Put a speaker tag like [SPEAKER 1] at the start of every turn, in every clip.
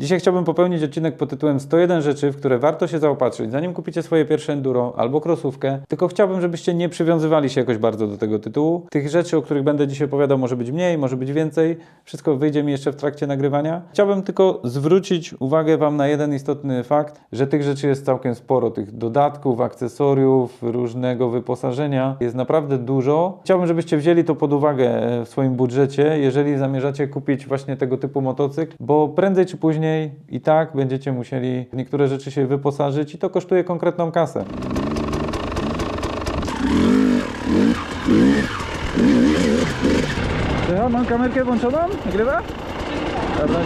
[SPEAKER 1] Dzisiaj chciałbym popełnić odcinek pod tytułem 101 rzeczy, w które warto się zaopatrzyć, zanim kupicie swoje pierwsze enduro albo krosówkę. Tylko chciałbym, żebyście nie przywiązywali się jakoś bardzo do tego tytułu. Tych rzeczy, o których będę dzisiaj opowiadał, może być mniej, może być więcej. Wszystko wyjdzie mi jeszcze w trakcie nagrywania. Chciałbym tylko zwrócić uwagę Wam na jeden istotny fakt, że tych rzeczy jest całkiem sporo. Tych dodatków, akcesoriów, różnego wyposażenia jest naprawdę dużo. Chciałbym, żebyście wzięli to pod uwagę e, w swoim budżecie, jeżeli zamierzacie kupić właśnie tego typu motocykl, bo prędzej czy później i tak będziecie musieli w niektóre rzeczy się wyposażyć i to kosztuje konkretną kasę. Ja mam kamerkę włączoną? Nagrywa? Dobra,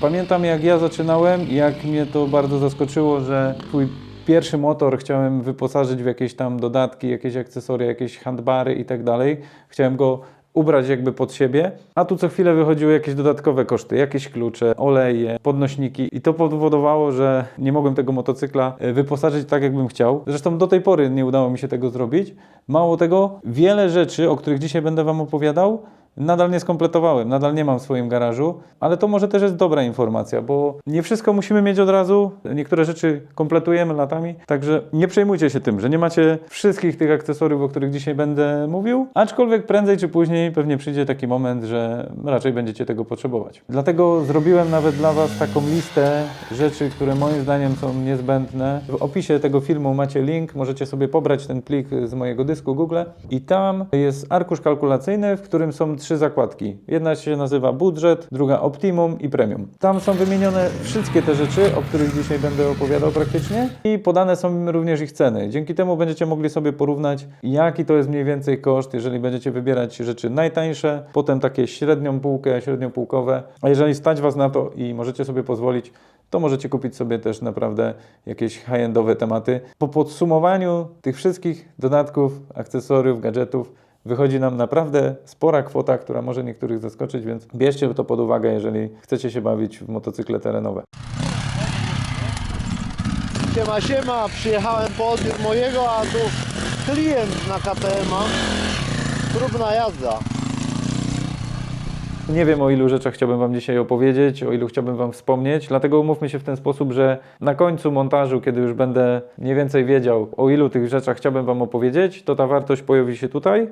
[SPEAKER 1] Pamiętam jak ja zaczynałem i jak mnie to bardzo zaskoczyło, że twój pierwszy motor chciałem wyposażyć w jakieś tam dodatki, jakieś akcesoria, jakieś handbary i tak dalej. Chciałem go ubrać jakby pod siebie, a tu co chwilę wychodziły jakieś dodatkowe koszty, jakieś klucze, oleje, podnośniki i to powodowało, że nie mogłem tego motocykla e, wyposażyć tak jakbym chciał. Zresztą do tej pory nie udało mi się tego zrobić. Mało tego, wiele rzeczy, o których dzisiaj będę Wam opowiadał, nadal nie skompletowałem, nadal nie mam w swoim garażu, ale to może też jest dobra informacja, bo nie wszystko musimy mieć od razu, niektóre rzeczy kompletujemy latami, także nie przejmujcie się tym, że nie macie wszystkich tych akcesoriów, o których dzisiaj będę mówił, aczkolwiek prędzej czy później pewnie przyjdzie taki moment, że raczej będziecie tego potrzebować. Dlatego zrobiłem nawet dla Was taką listę rzeczy, które moim zdaniem są niezbędne. W opisie tego filmu macie link, możecie sobie pobrać ten plik z mojego dysku Google i tam jest arkusz kalkulacyjny, w którym są trzy zakładki. Jedna się nazywa budżet, druga optimum i premium. Tam są wymienione wszystkie te rzeczy, o których dzisiaj będę opowiadał praktycznie i podane są również ich ceny. Dzięki temu będziecie mogli sobie porównać, jaki to jest mniej więcej koszt, jeżeli będziecie wybierać rzeczy najtańsze, potem takie średnią półkę, średniopółkowe, a jeżeli stać Was na to i możecie sobie pozwolić, to możecie kupić sobie też naprawdę jakieś high-endowe tematy. Po podsumowaniu tych wszystkich dodatków, akcesoriów, gadżetów, wychodzi nam naprawdę spora kwota, która może niektórych zaskoczyć, więc bierzcie to pod uwagę, jeżeli chcecie się bawić w motocykle terenowe.
[SPEAKER 2] Siema, siema, przyjechałem po odbiór mojego, a tu klient na KTM-a. Próbna jazda.
[SPEAKER 1] Nie wiem o ilu rzeczach chciałbym Wam dzisiaj opowiedzieć, o ilu chciałbym Wam wspomnieć, dlatego umówmy się w ten sposób, że na końcu montażu, kiedy już będę mniej więcej wiedział, o ilu tych rzeczach chciałbym Wam opowiedzieć, to ta wartość pojawi się tutaj.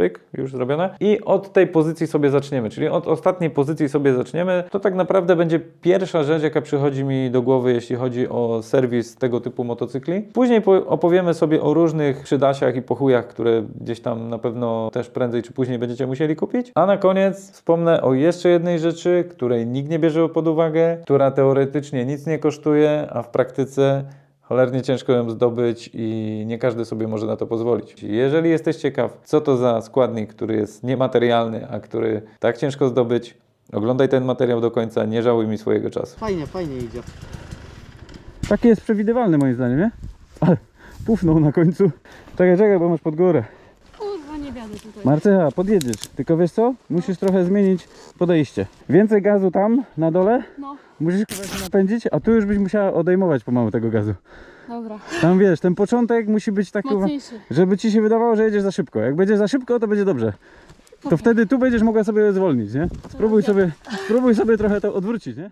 [SPEAKER 1] Pyk, już zrobione. I od tej pozycji sobie zaczniemy, czyli od ostatniej pozycji sobie zaczniemy. To tak naprawdę będzie pierwsza rzecz, jaka przychodzi mi do głowy, jeśli chodzi o serwis tego typu motocykli. Później po- opowiemy sobie o różnych przydasiach i pochujach, które gdzieś tam na pewno też prędzej czy później będziecie musieli kupić. A na koniec wspomnę o jeszcze jednej rzeczy, której nikt nie bierze pod uwagę, która teoretycznie nic nie kosztuje, a w praktyce cholernie ciężko ją zdobyć i nie każdy sobie może na to pozwolić. Jeżeli jesteś ciekaw, co to za składnik, który jest niematerialny, a który tak ciężko zdobyć, oglądaj ten materiał do końca, nie żałuj mi swojego czasu.
[SPEAKER 2] Fajnie, fajnie idzie.
[SPEAKER 1] Taki jest przewidywalny moim zdaniem, nie? Ale pufnął na końcu. Czekaj, czekaj, bo masz pod górę.
[SPEAKER 3] Kurwa, nie wiadę tutaj.
[SPEAKER 1] Marcecha, podjedziesz. Tylko wiesz co? Musisz trochę zmienić podejście. Więcej gazu tam, na dole.
[SPEAKER 3] No,
[SPEAKER 1] Musisz się napędzić, a tu już byś musiała odejmować pomału tego gazu.
[SPEAKER 3] dobra.
[SPEAKER 1] Tam wiesz, ten początek musi być taki,
[SPEAKER 3] Mocniejszy.
[SPEAKER 1] żeby ci się wydawało, że jedziesz za szybko. Jak będzie za szybko, to będzie dobrze. To wtedy tu będziesz mogła sobie zwolnić, nie? Spróbuj sobie, spróbuj sobie trochę to odwrócić, nie?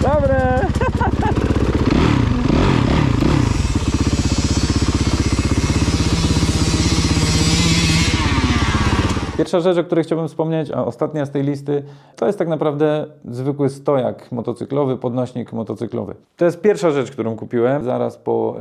[SPEAKER 1] Dobre! Pierwsza rzecz, o której chciałbym wspomnieć, a ostatnia z tej listy, to jest tak naprawdę zwykły stojak motocyklowy, podnośnik motocyklowy. To jest pierwsza rzecz, którą kupiłem zaraz po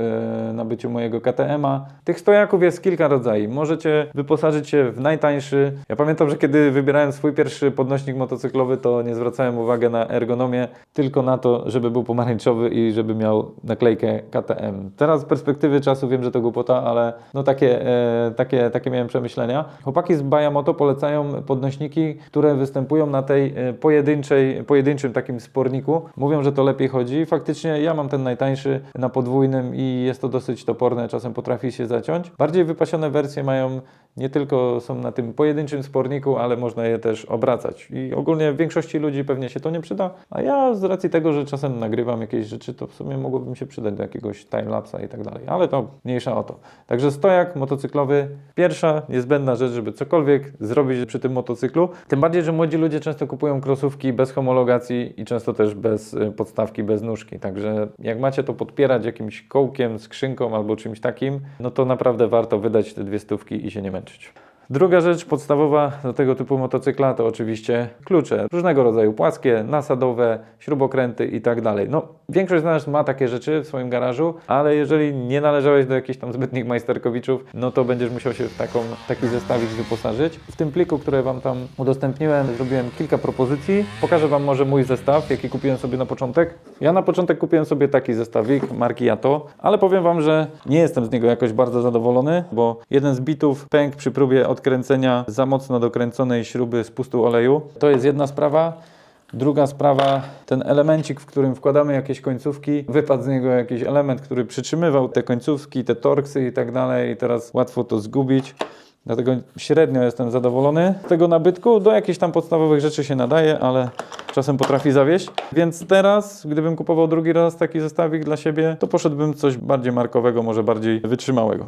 [SPEAKER 1] e, nabyciu mojego KTM-a. Tych stojaków jest kilka rodzajów. Możecie wyposażyć się w najtańszy. Ja pamiętam, że kiedy wybierałem swój pierwszy podnośnik motocyklowy, to nie zwracałem uwagi na ergonomię, tylko na to, żeby był pomarańczowy i żeby miał naklejkę KTM. Teraz z perspektywy czasu wiem, że to głupota, ale no takie, e, takie, takie miałem przemyślenia. Chłopaki z Baja Moto polecają podnośniki, które występują na tej e, pojedynczej, pojedynczym takim sporniku. Mówią, że to lepiej chodzi. Faktycznie ja mam ten najtańszy na podwójnym i jest to dosyć toporne, czasem potrafi się zaciąć. Bardziej wypasione wersje mają nie tylko są na tym pojedynczym sporniku, ale można je też obracać. I ogólnie większości ludzi pewnie się to nie przyda, a ja z racji tego, że czasem nagrywam jakieś rzeczy, to w sumie mogłoby się przydać do jakiegoś timelapsa i tak dalej, ale to mniejsza o to. Także stojak motocyklowy, pierwsza niezbędna rzecz, żeby cokolwiek zrobić przy tym motocyklu. Tym bardziej, że młodzi ludzie często kupują krosówki bez homologacji i często też bez y, podstawki, bez nóżki. Także jak macie to podpierać jakimś kołkiem, skrzynką albo czymś takim, no to naprawdę warto wydać te dwie stówki i się nie męczyć. Druga rzecz podstawowa do tego typu motocykla to oczywiście klucze. Różnego rodzaju płaskie, nasadowe, śrubokręty i tak. No, większość z nas ma takie rzeczy w swoim garażu, ale jeżeli nie należałeś do jakichś tam zbytnich majsterkowiczów, no to będziesz musiał się w taką, taki zestawik wyposażyć. W tym pliku, który Wam tam udostępniłem, zrobiłem kilka propozycji. Pokażę Wam może mój zestaw, jaki kupiłem sobie na początek. Ja na początek kupiłem sobie taki zestawik marki Yato, ale powiem Wam, że nie jestem z niego jakoś bardzo zadowolony, bo jeden z bitów pękł przy próbie odkręcenia za mocno dokręconej śruby z pustu oleju. To jest jedna sprawa. Druga sprawa, ten elemencik, w którym wkładamy jakieś końcówki, wypadł z niego jakiś element, który przytrzymywał te końcówki, te torksy i tak dalej i teraz łatwo to zgubić. Dlatego średnio jestem zadowolony z tego nabytku. Do jakichś tam podstawowych rzeczy się nadaje, ale czasem potrafi zawieść. Więc teraz, gdybym kupował drugi raz taki zestawik dla siebie, to poszedłbym coś bardziej markowego, może bardziej wytrzymałego.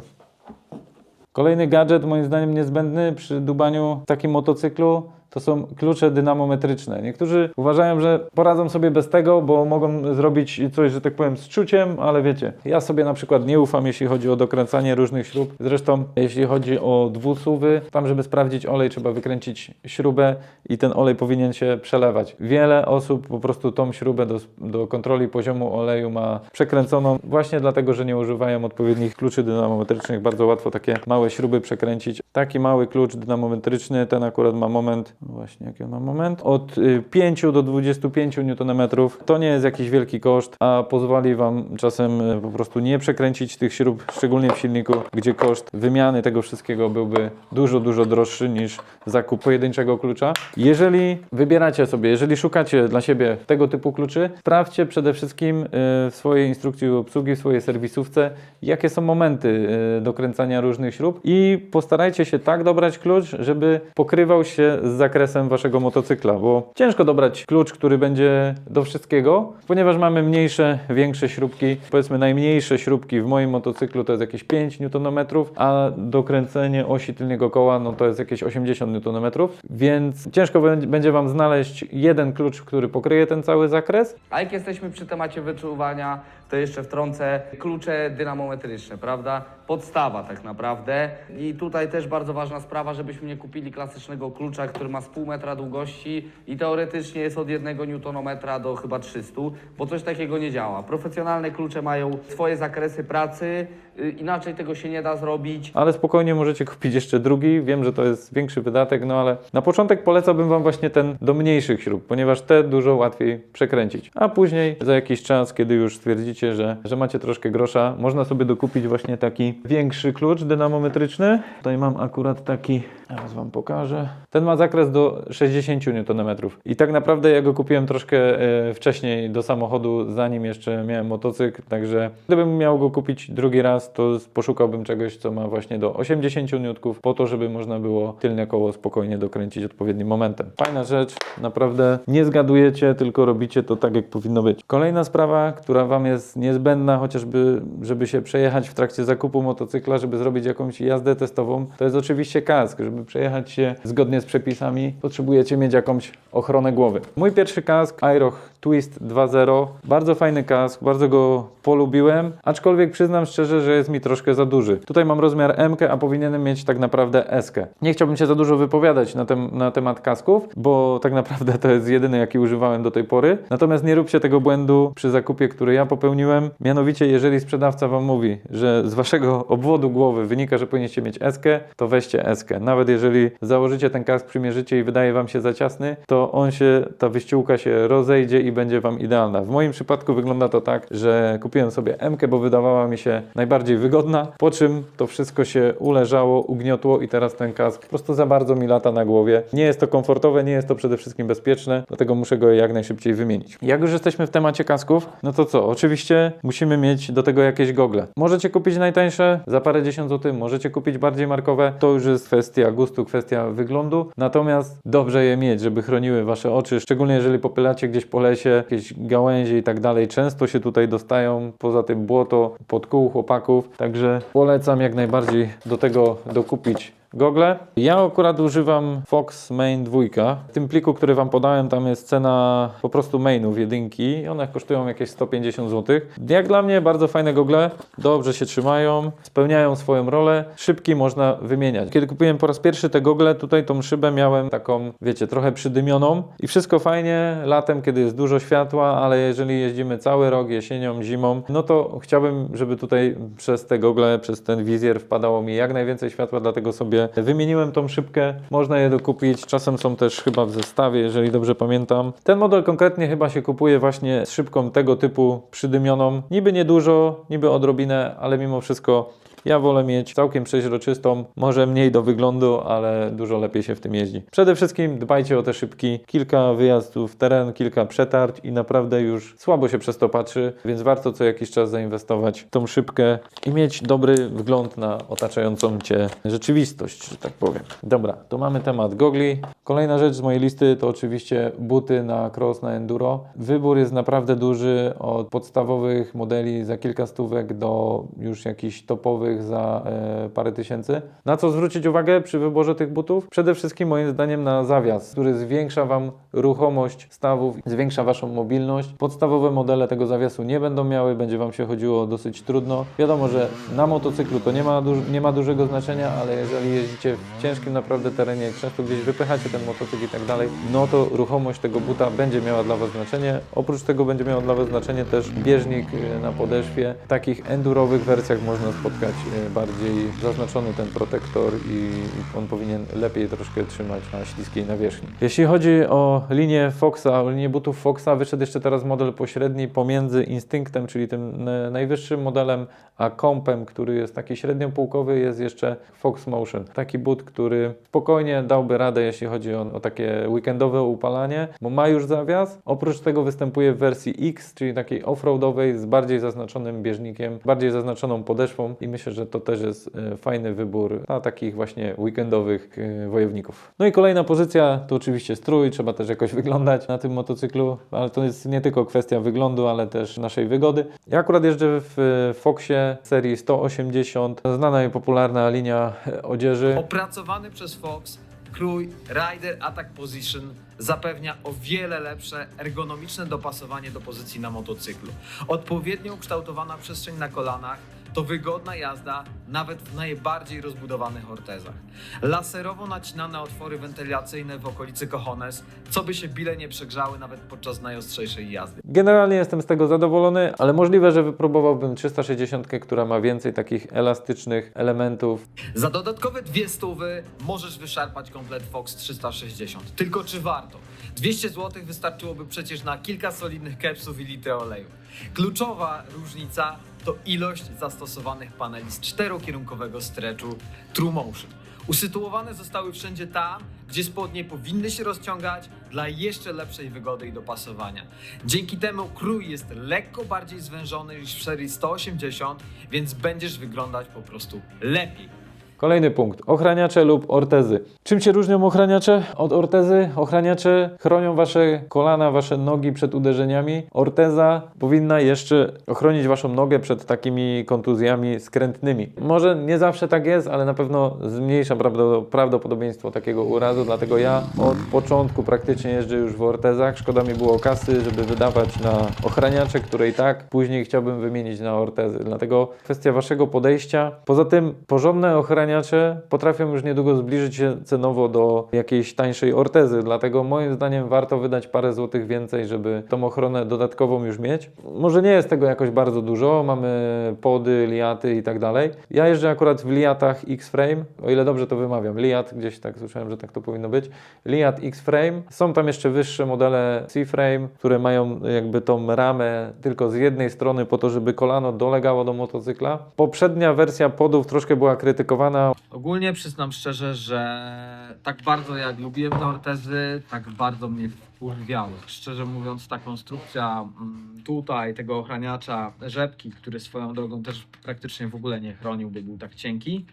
[SPEAKER 1] Kolejny gadżet, moim zdaniem niezbędny przy dubaniu w takim motocyklu, to są klucze dynamometryczne. Niektórzy uważają, że poradzą sobie bez tego, bo mogą zrobić coś, że tak powiem, z czuciem, ale wiecie, ja sobie na przykład nie ufam, jeśli chodzi o dokręcanie różnych śrub. Zresztą, jeśli chodzi o dwusuwy, tam, żeby sprawdzić olej, trzeba wykręcić śrubę i ten olej powinien się przelewać. Wiele osób po prostu tą śrubę do, do kontroli poziomu oleju ma przekręconą właśnie dlatego, że nie używają odpowiednich kluczy dynamometrycznych. Bardzo łatwo takie małe śruby przekręcić. Taki mały klucz dynamometryczny, ten akurat ma moment, właśnie jaki on ma moment, od y, 5 do 25 Nm. To nie jest jakiś wielki koszt, a pozwoli Wam czasem y, po prostu nie przekręcić tych śrub, szczególnie w silniku, gdzie koszt wymiany tego wszystkiego byłby dużo, dużo droższy niż zakup pojedynczego klucza. Jeżeli wybieracie sobie, jeżeli szukacie dla siebie tego typu kluczy, sprawdźcie przede wszystkim y, w swojej instrukcji obsługi, w swojej serwisówce, jakie są momenty y, dokręcania różnych śrub i postarajcie się tak dobrać klucz, żeby pokrywał się z zakresem waszego motocykla, bo ciężko dobrać klucz, który będzie do wszystkiego, ponieważ mamy mniejsze, większe śrubki. Powiedzmy najmniejsze śrubki w moim motocyklu to jest jakieś 5 Nm, a dokręcenie osi tylnego koła no to jest jakieś 80 Nm, więc ciężko bę- będzie wam znaleźć jeden klucz, który pokryje ten cały zakres.
[SPEAKER 4] A jak jesteśmy przy temacie wyczuwania, to jeszcze wtrącę klucze dynamometryczne, prawda? Podstawa tak naprawdę. I tutaj też bardzo ważna sprawa, żebyśmy nie kupili klasycznego klucza, który ma z pół metra długości i teoretycznie jest od jednego newtonometra do chyba 300, bo coś takiego nie działa. Profesjonalne klucze mają swoje zakresy pracy, y, inaczej tego się nie da zrobić.
[SPEAKER 1] ale spokojnie możecie kupić jeszcze drugi. Wiem, że to jest większy wydatek, no ale na początek polecałbym Wam właśnie ten do mniejszych śrub, ponieważ te dużo łatwiej przekręcić. A później za jakiś czas, kiedy już stwierdzicie, że, że macie troszkę grosza, można sobie dokupić właśnie taki większy klucz dynamometryczny. Tutaj mam akurat taki, teraz Wam pokażę. Ten ma zakres do 60 Nm. I tak naprawdę ja go kupiłem troszkę e, wcześniej do samochodu, zanim jeszcze miałem motocykl, także gdybym miał go kupić drugi raz, to poszukałbym czegoś, co ma właśnie do 80 nutków, po to, żeby można było tylne koło spokojnie dokręcić odpowiednim momentem. Fajna rzecz, naprawdę nie zgadujecie, tylko robicie to tak, jak powinno być. Kolejna sprawa, która Wam jest niezbędna, chociażby, żeby się przejechać w trakcie zakupu motocykla, żeby zrobić jakąś jazdę testową, to jest oczywiście kask. Żeby przejechać się zgodnie z przepisami, potrzebujecie mieć jakąś ochronę głowy. Mój pierwszy kask, Aeroch Twist 2.0, bardzo fajny kask, bardzo go polubiłem, aczkolwiek przyznam szczerze, że jest mi troszkę za duży. Tutaj mam rozmiar M, a powinienem mieć tak naprawdę S. -kę. Nie chciałbym się za dużo wypowiadać na, tem na temat kasków, bo tak naprawdę to jest jedyny, jaki używałem do tej pory. Natomiast nie róbcie tego błędu przy zakupie, który ja popełniłem. Mianowicie, jeżeli sprzedawca Wam mówi, że z Waszego obwodu głowy wynika, że powinniście mieć S, to weźcie S. Nawet jeżeli założycie ten kask, przymierzycie i wydaje Wam się za ciasny, to on się, ta wyściółka się rozejdzie i będzie Wam idealna. W moim przypadku wygląda to tak, że kupiłem sobie M, bo wydawała mi się najbardziej wygodna, po czym to wszystko się uleżało, ugniotło i teraz ten kask po prostu za bardzo mi lata na głowie. Nie jest to komfortowe, nie jest to przede wszystkim bezpieczne, dlatego muszę go jak najszybciej wymienić. Jak już jesteśmy w temacie kasków, no to co? Oczywiście musimy mieć do tego jakieś gogle. Możecie kupić najtańsze za parę dziesiąt złotych, możecie kupić bardziej markowe. To już jest kwestia gustu, kwestia wyglądu. Natomiast dobrze je mieć, żeby chroniły wasze oczy, szczególnie jeżeli popylacie gdzieś po lesie, jakieś gałęzie i tak dalej. Często się tutaj dostają, poza tym błoto pod kół chłopaków. Także polecam jak najbardziej do tego dokupić gogle. Ja akurat używam Fox Main 2. W tym pliku, który Wam podałem, tam jest cena po prostu mainów jedynki. One kosztują jakieś 150 zł. Jak dla mnie bardzo fajne gogle, dobrze się trzymają, spełniają swoją rolę, szybki można wymieniać. Kiedy kupiłem po raz pierwszy te gogle, tutaj tą szybę miałem taką, wiecie, trochę przydymioną i wszystko fajnie latem, kiedy jest dużo światła, ale jeżeli jeździmy cały rok, jesienią, zimą, no to chciałbym, żeby tutaj przez te gogle, przez ten wizjer wpadało mi jak najwięcej światła, dlatego sobie wymieniłem tą szybkę. Można je dokupić, czasem są też chyba w zestawie, jeżeli dobrze pamiętam. Ten model konkretnie chyba się kupuje właśnie z szybką tego typu przydymioną. Niby niedużo, niby odrobinę, ale mimo wszystko ja wolę mieć całkiem przeźroczystą, może mniej do wyglądu, ale dużo lepiej się w tym jeździ. Przede wszystkim dbajcie o te szybki. Kilka wyjazdów w teren, kilka przetarć i naprawdę już słabo się przez to patrzy, więc warto co jakiś czas zainwestować w tą szybkę i mieć dobry wgląd na otaczającą Cię rzeczywistość, że tak powiem. Dobra, to mamy temat gogli. Kolejna rzecz z mojej listy to oczywiście buty na cross, na enduro. Wybór jest naprawdę duży, od podstawowych modeli za kilka stówek do już jakichś topowych za e, parę tysięcy. Na co zwrócić uwagę przy wyborze tych butów? Przede wszystkim moim zdaniem na zawias, który zwiększa Wam ruchomość stawów, zwiększa Waszą mobilność. Podstawowe modele tego zawiasu nie będą miały, będzie Wam się chodziło dosyć trudno. Wiadomo, że na motocyklu to nie ma, nie ma dużego znaczenia, ale jeżeli jeździcie w ciężkim naprawdę terenie, często gdzieś wypychacie ten motocykl i tak dalej, no to ruchomość tego buta będzie miała dla Was znaczenie. Oprócz tego będzie miał dla Was znaczenie też bieżnik e, na podeszwie. W takich endurowych wersjach można spotkać bardziej zaznaczony ten protektor i on powinien lepiej troszkę trzymać na śliskiej nawierzchni. Jeśli chodzi o linię Foxa, o linię butów Foxa, wyszedł jeszcze teraz model pośredni pomiędzy Instynktem, czyli tym e, najwyższym modelem, a Kompem, który jest taki średniopółkowy, jest jeszcze Fox Motion. Taki but, który spokojnie dałby radę, jeśli chodzi o, o takie weekendowe upalanie, bo ma już zawias. Oprócz tego występuje w wersji X, czyli takiej offroadowej z bardziej zaznaczonym bieżnikiem, bardziej zaznaczoną podeszwą i myślę, że to też jest e, fajny wybór dla takich właśnie weekendowych e, wojowników. No i kolejna pozycja to oczywiście strój, trzeba też jakoś wyglądać na tym motocyklu, ale to jest nie tylko kwestia wyglądu, ale też naszej wygody. Ja akurat jeżdżę w e, Foxie serii 180, znana i popularna linia odzieży.
[SPEAKER 5] Opracowany przez Fox krój Rider Attack Position zapewnia o wiele lepsze ergonomiczne dopasowanie do pozycji na motocyklu. Odpowiednio ukształtowana przestrzeń na kolanach to wygodna jazda nawet w najbardziej rozbudowanych ortezach. Laserowo nacinane otwory wentylacyjne w okolicy cojones, co by się bile nie przegrzały nawet podczas najostrzejszej jazdy.
[SPEAKER 1] Generalnie jestem z tego zadowolony, ale możliwe, że wypróbowałbym 360, która ma więcej takich elastycznych elementów.
[SPEAKER 5] Za dodatkowe dwie stówy możesz wyszarpać komplet Fox 360. Tylko czy warto? 200 zł wystarczyłoby przecież na kilka solidnych kepsów i litry oleju. Kluczowa różnica to ilość zastosowanych paneli z czterokierunkowego stretchu True Motion. Usytuowane zostały wszędzie tam, gdzie spodnie powinny się rozciągać dla jeszcze lepszej wygody i dopasowania. Dzięki temu krój jest lekko bardziej zwężony niż w serii 180, więc będziesz wyglądać po prostu lepiej.
[SPEAKER 1] Kolejny punkt. Ochraniacze lub ortezy. Czym się różnią ochraniacze od ortezy? Ochraniacze chronią Wasze kolana, Wasze nogi przed uderzeniami. Orteza powinna jeszcze ochronić Waszą nogę przed takimi kontuzjami skrętnymi. Może nie zawsze tak jest, ale na pewno zmniejsza prawdo- prawdopodobieństwo takiego urazu, dlatego ja od początku praktycznie jeżdżę już w ortezach. Szkoda mi było kasy, żeby wydawać na ochraniacze, które i tak później chciałbym wymienić na ortezy. Dlatego kwestia Waszego podejścia. Poza tym porządne ochraniacze ochraniacze potrafią już niedługo zbliżyć się cenowo do jakiejś tańszej ortezy, dlatego moim zdaniem warto wydać parę złotych więcej, żeby tą ochronę dodatkową już mieć. Może nie jest tego jakoś bardzo dużo, mamy pody, liaty i tak dalej. Ja jeżdżę akurat w liatach X-Frame, o ile dobrze to wymawiam, liat, gdzieś tak słyszałem, że tak to powinno być. Liat X-Frame, są tam jeszcze wyższe modele C-Frame, które mają jakby tą ramę tylko z jednej strony po to, żeby kolano dolegało do motocykla. Poprzednia wersja podów troszkę była krytykowana,
[SPEAKER 5] Ogólnie przyznam szczerze, że tak bardzo jak lubiłem te ortezy, tak bardzo mnie wkurwiały. Szczerze mówiąc, ta konstrukcja mm, tutaj, tego ochraniacza rzepki, który swoją drogą też praktycznie w ogóle nie chronił, bo był tak cienki.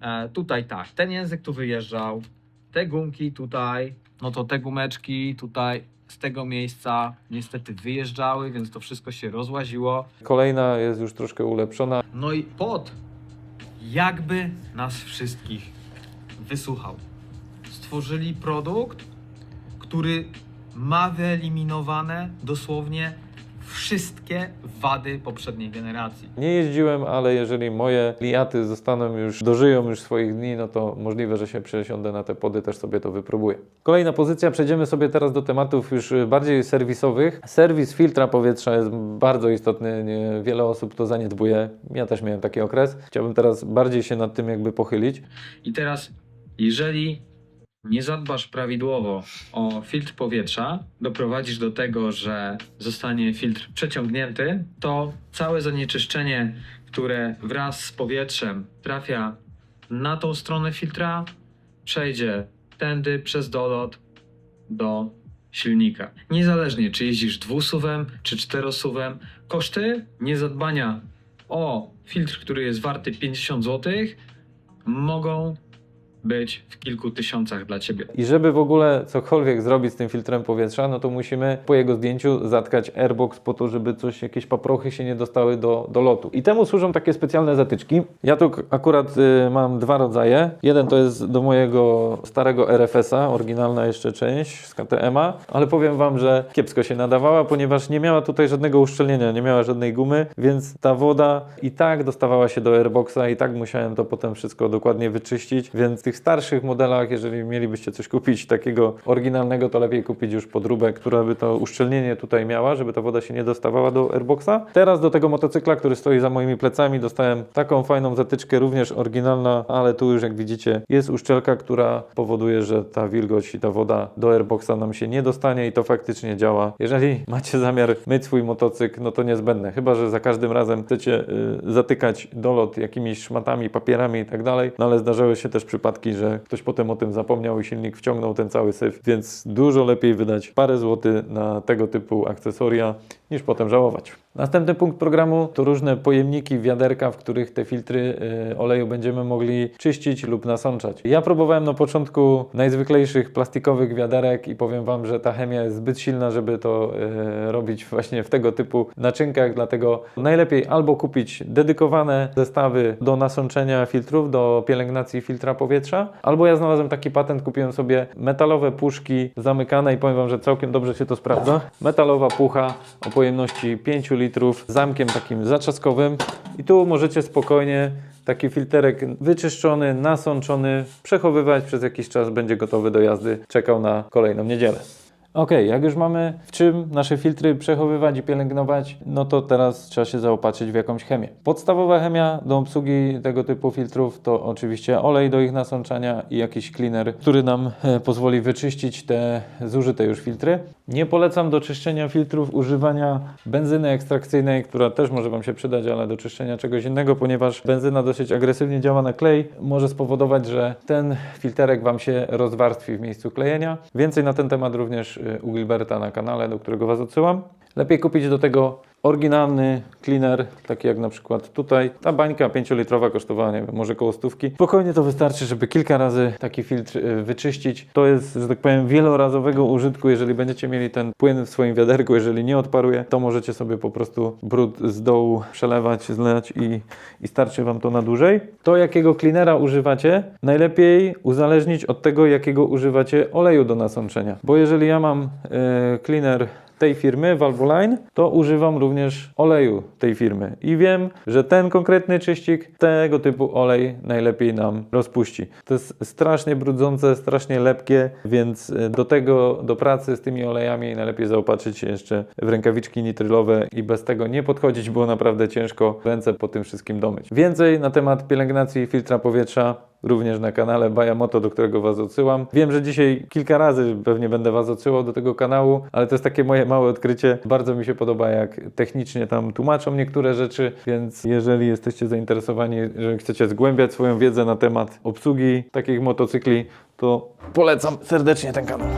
[SPEAKER 5] E, tutaj tak, ten język tu wyjeżdżał, te gumki tutaj, no to te gumeczki tutaj z tego miejsca niestety wyjeżdżały, więc to wszystko się rozłaziło.
[SPEAKER 1] kolejna jest już troszkę ulepszona.
[SPEAKER 5] No i pod jakby nas wszystkich wysłuchał. Stworzyli produkt, który ma wyeliminowane dosłownie wszystkie wady poprzedniej generacji.
[SPEAKER 1] Nie jeździłem, ale jeżeli moje liaty zostaną już, dożyją już swoich dni, no to możliwe, że się przesiądę na te pody, też sobie to wypróbuję. Kolejna pozycja, przejdziemy sobie teraz do tematów już y, bardziej serwisowych. Serwis filtra powietrza jest bardzo istotny, nie, wiele osób to zaniedbuje. Ja też miałem taki okres. Chciałbym teraz bardziej się nad tym jakby pochylić.
[SPEAKER 5] I teraz, jeżeli nie zadbasz prawidłowo o filtr powietrza, doprowadzisz do tego, że zostanie filtr przeciągnięty, to całe zanieczyszczenie, które wraz z powietrzem trafia na tą stronę filtra, przejdzie tędy przez dolot do silnika. Niezależnie czy jeździsz dwusuwem czy czterosuwem, koszty niezadbania o filtr, który jest warty 50 zł, mogą być w kilku tysiącach dla ciebie.
[SPEAKER 1] I żeby w ogóle cokolwiek zrobić z tym filtrem powietrza, no to musimy po jego zdjęciu zatkać airbox po to, żeby coś, jakieś paprochy się nie dostały do, do lotu. I temu służą takie specjalne zatyczki. Ja tu akurat y, mam dwa rodzaje. Jeden to jest do mojego starego RFS-a, oryginalna jeszcze część z KTM-a, ale powiem Wam, że kiepsko się nadawała, ponieważ nie miała tutaj żadnego uszczelnienia, nie miała żadnej gumy, więc ta woda i tak dostawała się do airboxa i tak musiałem to potem wszystko dokładnie wyczyścić, więc w tych starszych modelach, jeżeli mielibyście coś kupić takiego oryginalnego, to lepiej kupić już podróbę, która by to uszczelnienie tutaj miała, żeby ta woda się nie dostawała do airboxa. Teraz do tego motocykla, który stoi za moimi plecami, dostałem taką fajną zatyczkę, również oryginalna, ale tu już jak widzicie jest uszczelka, która powoduje, że ta wilgoć i ta woda do airboxa nam się nie dostanie i to faktycznie działa. Jeżeli macie zamiar myć swój motocykl, no to niezbędne, chyba że za każdym razem chcecie y, zatykać dolot jakimiś szmatami, papierami i tak dalej, no ale zdarzały się też przypadki, że ktoś potem o tym zapomniał i silnik wciągnął ten cały syf, więc dużo lepiej wydać parę złotych na tego typu akcesoria, niż potem żałować. Następny punkt programu to różne pojemniki, wiaderka, w których te filtry y, oleju będziemy mogli czyścić lub nasączać. Ja próbowałem na początku najzwyklejszych plastikowych wiaderek i powiem Wam, że ta chemia jest zbyt silna, żeby to y, robić właśnie w tego typu naczynkach, dlatego najlepiej albo kupić dedykowane zestawy do nasączenia filtrów, do pielęgnacji filtra powietrza, albo ja znalazłem taki patent, kupiłem sobie metalowe puszki zamykane i powiem Wam, że całkiem dobrze się to sprawdza. Metalowa pucha o pojemności 5 litrów z zamkiem takim zaczaskowym i tu możecie spokojnie taki filterek wyczyszczony, nasączony przechowywać przez jakiś czas, będzie gotowy do jazdy, czekał na kolejną niedzielę. Ok, jak już mamy w czym nasze filtry przechowywać i pielęgnować, no to teraz trzeba się zaopatrzyć w jakąś chemię. Podstawowa chemia do obsługi tego typu filtrów to oczywiście olej do ich nasączania i jakiś cleaner, który nam e, pozwoli wyczyścić te zużyte już filtry. Nie polecam do czyszczenia filtrów używania benzyny ekstrakcyjnej, która też może Wam się przydać, ale do czyszczenia czegoś innego, ponieważ benzyna dosyć agresywnie działa na klej, może spowodować, że ten filterek Wam się rozwarstwi w miejscu klejenia. Więcej na ten temat również y, u Gilberta na kanale, do którego Was odsyłam. Lepiej kupić do tego oryginalny cleaner, taki jak na przykład tutaj. Ta bańka 5-litrowa kosztowała, nie wiem, może koło stówki. Spokojnie to wystarczy, żeby kilka razy taki filtr y, wyczyścić. To jest, że tak powiem, wielorazowego użytku. Jeżeli będziecie mieli ten płyn w swoim wiaderku, jeżeli nie odparuje, to możecie sobie po prostu brud z dołu przelewać, zlać i, i starczy Wam to na dłużej. To, jakiego cleanera używacie, najlepiej uzależnić od tego, jakiego używacie oleju do nasączenia. Bo jeżeli ja mam e, cleaner tej firmy, Valvoline, to używam również oleju tej firmy. I wiem, że ten konkretny czyścik, tego typu olej najlepiej nam rozpuści. To jest strasznie brudzące, strasznie lepkie, więc y, do tego, do pracy z tymi olejami najlepiej zaopatrzyć się jeszcze w rękawiczki nitrylowe i bez tego nie podchodzić, było naprawdę ciężko ręce po tym wszystkim domyć. Więcej na temat pielęgnacji filtra powietrza również na kanale Bajamoto, do którego Was odsyłam. Wiem, że dzisiaj kilka razy pewnie będę Was odsyłał do tego kanału, ale to jest takie moje małe odkrycie. Bardzo mi się podoba, jak technicznie tam tłumaczą niektóre rzeczy, więc jeżeli jesteście zainteresowani, że chcecie zgłębiać swoją wiedzę na temat obsługi takich motocykli, to polecam serdecznie ten kanał.